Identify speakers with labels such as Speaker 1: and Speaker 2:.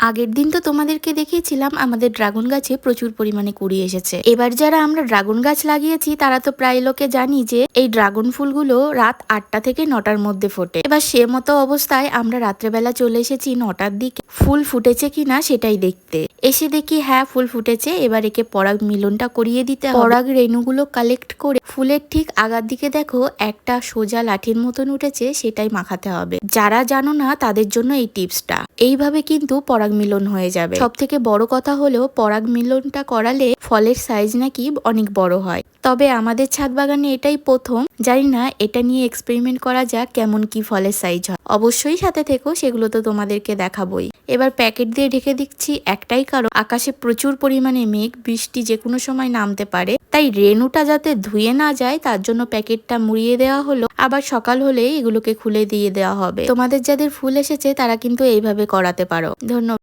Speaker 1: আগের দিন তো তোমাদেরকে দেখিয়েছিলাম, আমাদের ড্রাগন গাছে প্রচুর পরিমাণে কুড়ি এসেছে। এবার যারা আমরা ড্রাগন গাছ লাগিয়েছি, তারা তো প্রায় লোকে জানি যে এই ড্রাগন ফুলগুলো রাত আটটা থেকে নটার মধ্যে ফোটে। এবার সে মতো অবস্থায় আমরা রাত্রেবেলা চলে এসেছি নটার দিকে। ফুল ফুটেছে কিনা সেটাই দেখতে। এসে দেখি হ্যাঁ ফুল ফুটেছে। এবার একে পরাগ মিলনটা করিয়ে দিতে পরাগ রেণুগুলো কালেক্ট করে ফুলের ঠিক আগার দিকে দেখো, একটা সোজা লাঠির মতন উঠেছে, সেটাই মাখাতে হবে। যারা জানো না, তাদের জন্য এই টিপসটা। এইভাবে কিন্তু পরাগ মিলন হয়ে যাবে। সব থেকে বড় কথা হলো, পরাগ মিলনটা করালে ফলের সাইজ নাকি অনেক বড় হয়। তবে আমাদের ছাদ বাগানে এটাই প্রথম। জানি না, এটা নিয়ে এক্সপেরিমেন্ট করা যাক কেমন কি ফলের সাইজ হয়। অবশ্যই সাথে থেকো, সেগুলো তো তোমাদেরকে দেখাবোই। এবার প্যাকেট দিয়ে ঢেকে দিচ্ছি একটাই কারণ আকাশে প্রচুর পরিমাণে মেঘ, বৃষ্টি যে কোনো সময় নামতে পারে। তাই রেনুটা যাতে ধুয়ে না যায়, তার জন্য প্যাকেটটা মুড়িয়ে দেওয়া হলো। আবার সকাল হলে এগুলোকে খুলে দিয়ে দেওয়া হবে। তোমাদের যাদের ফুল এসেছে, তারা কিন্তু এইভাবে করাতে পারো। ধন্যবাদ।